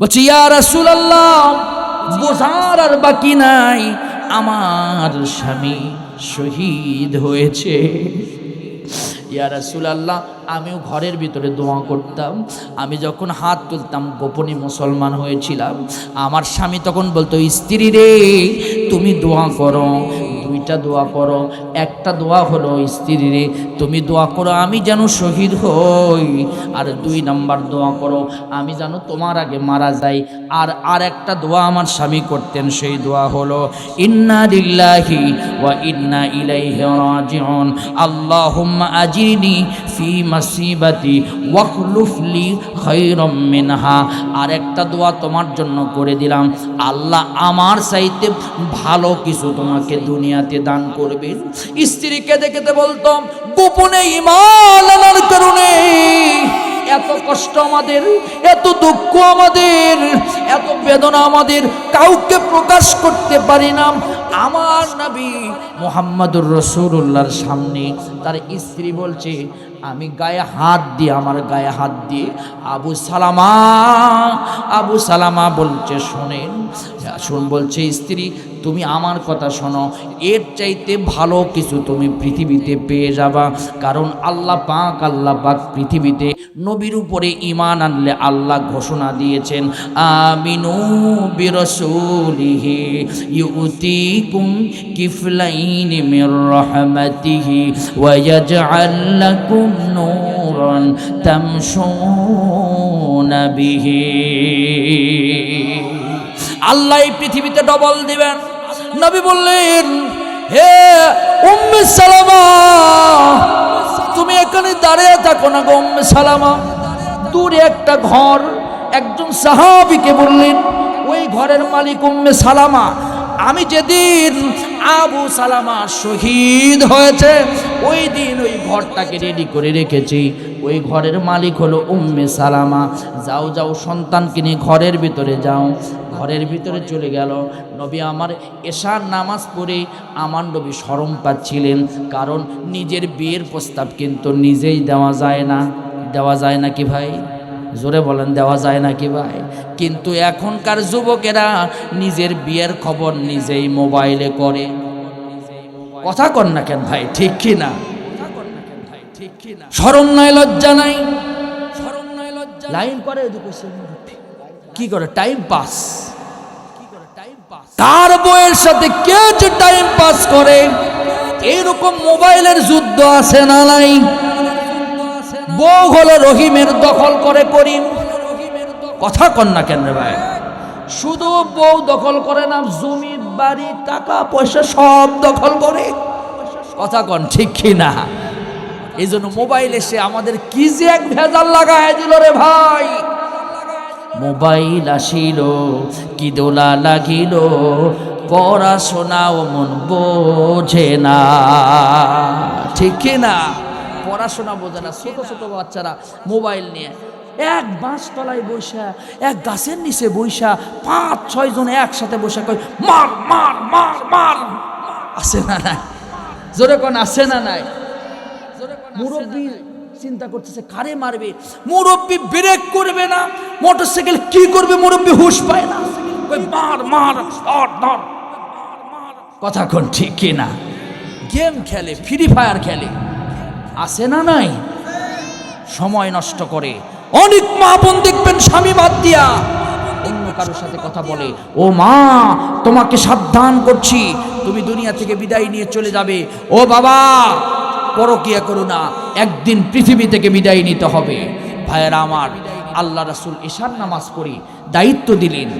বলছি বোঝার আর বাকি নাই। আমার স্বামী শহীদ হয়েছে। ইয়া রাসূলুল্লাহ, আমিও ঘরের ভিতরে দোয়া করতাম। আমি যখন হাত তুলতাম, গোপনে মুসলমান হয়েছিলাম। আমার স্বামী তখন বলতো, স্ত্রী রে, তুমি দোয়া করো দুইটা দোয়া করো। একটা দোয়া হলো স্ত্রীরে তুমি দোয়া করো, আমি যেন শহীদ হই। আর দুই নাম্বার দোয়া করো, আমি যেন তোমার আগে মারা যাই। আর আর একটা দোয়া আমার স্বামী করতেন, সেই দোয়া হলো, ইন্না লিল্লাহি ওয়া ইন্না ইলাইহি রাজিউন। আল্লাহুম্মা আজিনি ফি মাসিবাতি ওয়াখলুফলি খায়রাম মিনহা। আর একটা দোয়া তোমার জন্য করে দিলাম। আল্লাহ আমার চাইতে ভালো কিছু তোমাকে দুনিয়াতে দান করবে। স্ত্রীকে দেখতে বলতাম গোপনে ইমান আনার কারণে এত কষ্ট আমাদের, এত দুঃখ আমাদের বেদনা আমাদের, কাউকে প্রকাশ করতে পারি না। আমার নবী মোহাম্মদুর রসুল্লাহর সামনে তার স্ত্রী বলছে, আমি গায়ে হাত দিয়ে, আমার গায়ে হাত দিয়ে আবু সালামা আবু সালামা বলছে, শোনেন। শুন বলছে, স্ত্রী তুমি আমার কথা শোনো। এর চাইতে ভালো কিছু তুমি পৃথিবীতে পেয়ে যাবা। কারণ আল্লাহ পাক আল্লাহ পাক পৃথিবীতে নবীর উপরে ইমান আনলে আল্লাহ ঘোষণা দিয়েছেন, আমিনু বিরসুলিহি ইউতিকুম কিফলাইন মির রাহমাতিহি ওয়া নূরান তামশুনা বিহি। আল্লাহ এই পৃথিবীতে ডবল দিবেন। নবী বললেন, হে উম্মে সালামা, তুমি এখানে দাঁড়িয়ে থাকো না গো উম্মে সালামা। দূরে একটা ঘর, একজন সাহাবিকে বললেন, ওই ঘরের মালিক উম্মে সালামা, আমি যেদিন আবু সালামা শহীদ হয়েছে, ওই দিন ওই ঘরটাকে রেডি করে রেখেছি। ওই ঘরের মালিক হলো উম্মে সালামা। যাও যাও সন্তানকে নিয়ে ঘরের ভিতরে যাও। ঘরের ভিতরে চলে গেল। নবী আমার এশার নামাজ পড়ে আমার নবী সরম পাচ্ছিলেন কারণ নিজের বিয়ের প্রস্তাব কিন্তু নিজেই দেওয়া যায় না। দেওয়া যায় না কি ভাই? জোরে বলেন দেওয়া যায় না কি ভাই? কিন্তু এখনকার যুবকেরা নিজের বিয়ের খবর নিজেই মোবাইলে করে। কথা কর না কেন ভাই ঠিক কি না? সরম নাই লজ্জা নাই। সরম নাই লজ্জা লাইন করে কি করে? Time pass. তার বইয়ের সাথে কে যে টাইম পাস করে? এরকম মোবাইলের যুদ্ধ আছে না নাই? বউ হলো রহিমের দখল করে করিম। কথা কন না কেন ভাই? শুধু বউ দখল করে না জমি বাড়ি, টাকা পয়সা সব দখল করে। কথা কন ঠিক কি না? এই জন্য মোবাইল এসে আমাদের কি যে এক ভেজাল লাগায় দিল রে ভাই? মোবাইল আসিল, কি দোলা লাগিল পড়াশোনাও মন বোঝে না। ঠিক না? পড়াশোনা বোঝে না। ছোট ছোট বাচ্চারা মোবাইল নিয়ে এক তলায় বৈশা এক গাছের নিচে বৈশা পাঁচ, ছয় জন একসাথে বসে কয়, মার মার মার মার। আছে না নাই? জোরে কোন, আছে না নাই? মুরব্বী চিন্তা করতেছে, কারে মারবে? মুরব্বী ব্রেক করবে না। মোটরসাইকেল কি করবে? মুরব্বী হুশ পায় না। মার মার, ধর কথা কোন ঠিক কি না? গেম খেলে ফ্রি ফায়ার খেলে। আছে না নাই? সময় নষ্ট করে। অনেক মা বোন দেখবেন স্বামী বাদ দিয়া। অন্য কারোর সাথে কথা বলে, ও মা, তোমাকে সাবধান করছি। তুমি দুনিয়া থেকে বিদায় নিয়ে চলে যাবে। ও বাবা পরকিয়া করো না, একদিন পৃথিবী থেকে বিদায় নিতে হবে। ভাইয়েরা আমার, আল্লাহ রাসুল ঈশান নামাজ পড়ি, দায়িত্ব দিলেন।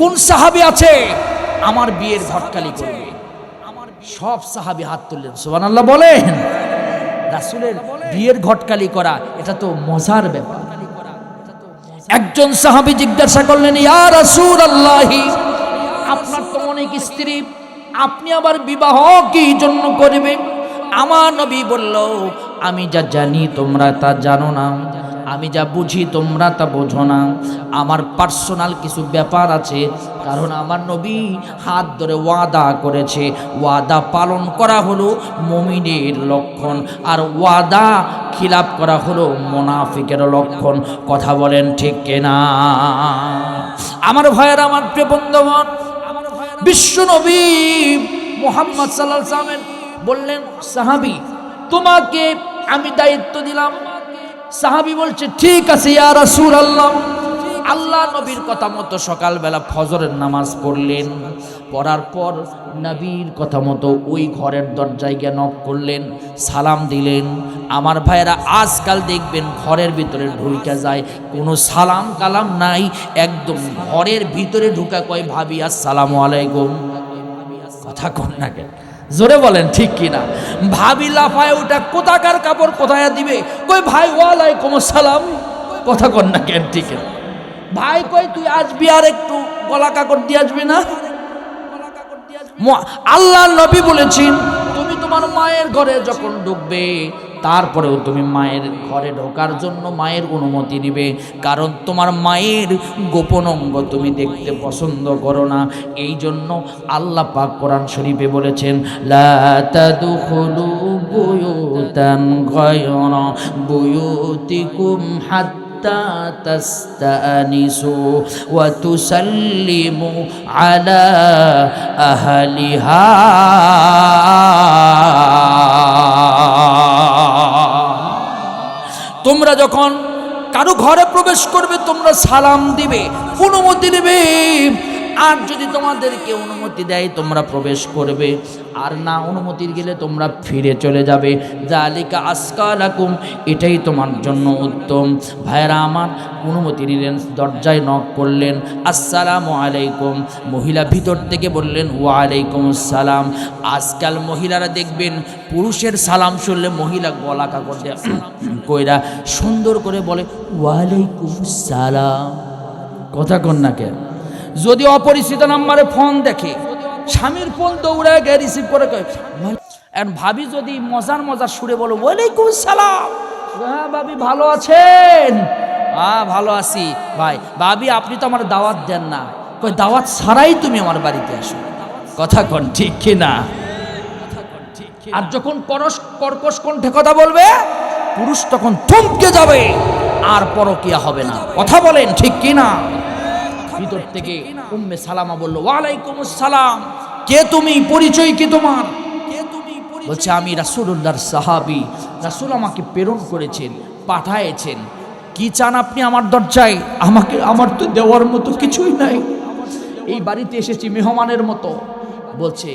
কোন সাহাবি আছে? আমার বিয়ের ঘটকালি করবে। সব সাহাবি হাত তুললেন সোবান আল্লাহ বলেন। রাসুলের বিয়ের ঘটকালি করা, এটা তো মজার ব্যাপার। একজন সাহাবি জিজ্ঞাসা করলেন, ইয়া রাসূল আল্লাহি আপনার তো অনেক স্ত্রী, আপনি আবার বিবাহ কি জন্য করবেন? আমার নবী বলল, আমি যা জানি তোমরা তা জানো না। আমি যা বুঝি তোমরা তা বোঝো না। আমার পার্সোনাল কিছু ব্যাপার আছে, কারণ আমার নবী হাত ধরে ওয়াদা করেছে। ওয়াদা পালন করা হলো মমিনের লক্ষণ, আর ওয়াদা খিলাপ করা হলো মোনাফিকের লক্ষণ। কথা বলেন ঠিক কেনা? আমার ভয়ের আমার প্রিয় বন্ধুগণ বিশ্ব নবী মোহাম্মদ সাল্লাহ সাল্লামের বললেন, সাহাবি, তোমাকে আমি দায়িত্ব দিলাম। সাহাবি বলছে, ঠিক আছে ইয়া আল্লাহ আল্লাহ নবীর কথা মতো সকালবেলা ফজরের নামাজ পড়লেন। পড়ার পর নবীর কথা মতো ওই ঘরের দরজায় গিয়ে নক করলেন, সালাম দিলেন। আমার ভাইয়েরা আজকাল দেখবেন ঘরের ভিতরে ঢুকে যায়, কোনো সালাম কালাম নাই, একদম ঘরের ভিতরে ঢুকা কয়, ভাবি, আসসালামু আলাইকুম। কথা কন না কেন। জোরে বলেন, ঠিক কিনা? ভাবি লাফায় ওটা কোথাকার কাপড় কোথায় দিবে? কই, ভাই, ওয়ালাইকুম আসসালাম। কথা কর না কেন, ঠিক ভাই, কই, তুই আসবি আর একটু গলা কাকড় দিয়ে আসবি না? আল্লাহ নবী বলেছেন, তুমি তোমার মায়ের ঘরে যখন ঢুকবে তারপরেও তুমি মায়ের ঘরে ঢোকার জন্য মায়ের অনুমতি নিবে কারণ তোমার মায়ের গোপন অঙ্গ তুমি দেখতে পছন্দ করো না এই জন্য আল্লাহ পাক কোরআন শরীফে বলেছেন লা তাদখুলু বুয়ুতান গায়রা বুয়ুতিকুম হাত্তা حتى تستأنسوا وتسلموا على أهلها তোমরা যখন কারও ঘরে প্রবেশ করবে তোমরা সালাম দিবে অনুমতি নেবে আর যদি তোমাদেরকে অনুমতি দেয়, তোমরা প্রবেশ করবে। আর না অনুমতি গেলে তোমরা ফিরে চলে যাবে। জালিকা আসকালাকুম, এটাই তোমার জন্য উত্তম। ভাইরা আমার, অনুমতি নিলেন, দরজায় নক করলেন, আসসালামু আলাইকুম। মহিলা ভিতর থেকে বললেন, ওয়ালাইকুম আসসালাম। আজকাল মহিলারা দেখবেন, পুরুষের সালাম শুনলে মহিলা গলা কাপড় দেয়া। কইরা সুন্দর করে বলে, ওয়ালাইকুম সালাম কথা কন না কেন? যদি অপরিচিত নাম্বারে ফোন দেখে, স্বামীর ফোন দৌড়ে গিয়ে রিসিভ করে আর ভাবি যদি মজার মজার সুরে বলো, ওয়ালাইকুম সালাম। হ্যাঁ ভাবি, ভালো আছেন? হ্যাঁ ভালো আছি, ভাই। ভাবি, আপনি তো আমার দাওয়াত দেন না। কই, দাওয়াত ছাড়াই তুমি আমার বাড়িতে আসো। কথা কন, ঠিক কি না? আর যখন করস কর্কশ কণ্ঠে কথা বলবে, পুরুষ তখন থমকে যাবে, আর পরকিয়া হবে না। কথা বলেন, ঠিক কি না? ভিতর থেকে উম্মে সালামা বলল ওয়ালাইকুম আসসালাম কে তুমি? পরিচয় কি তোমার বলছে আমি রাসূলুল্লাহর সাহাবি। রাসূল আমাকে প্রেরণ করেছেন পাঠায়েছেন। কি চান আপনি আমার দরজায়? আমাকে আমার তো দেওয়ার মতো কিছুই নাই। এই বাড়িতে এসেছি মেহমানের মতো। বলছে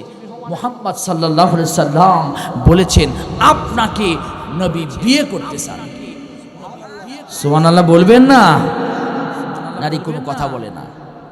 মোহাম্মদ সাল্লাহ সাল্লাম বলেছেন আপনাকে নবী বিয়ে করতে চান। সোমান আল্লাহ বলবেন না? নারী কোনো কথা বলে না।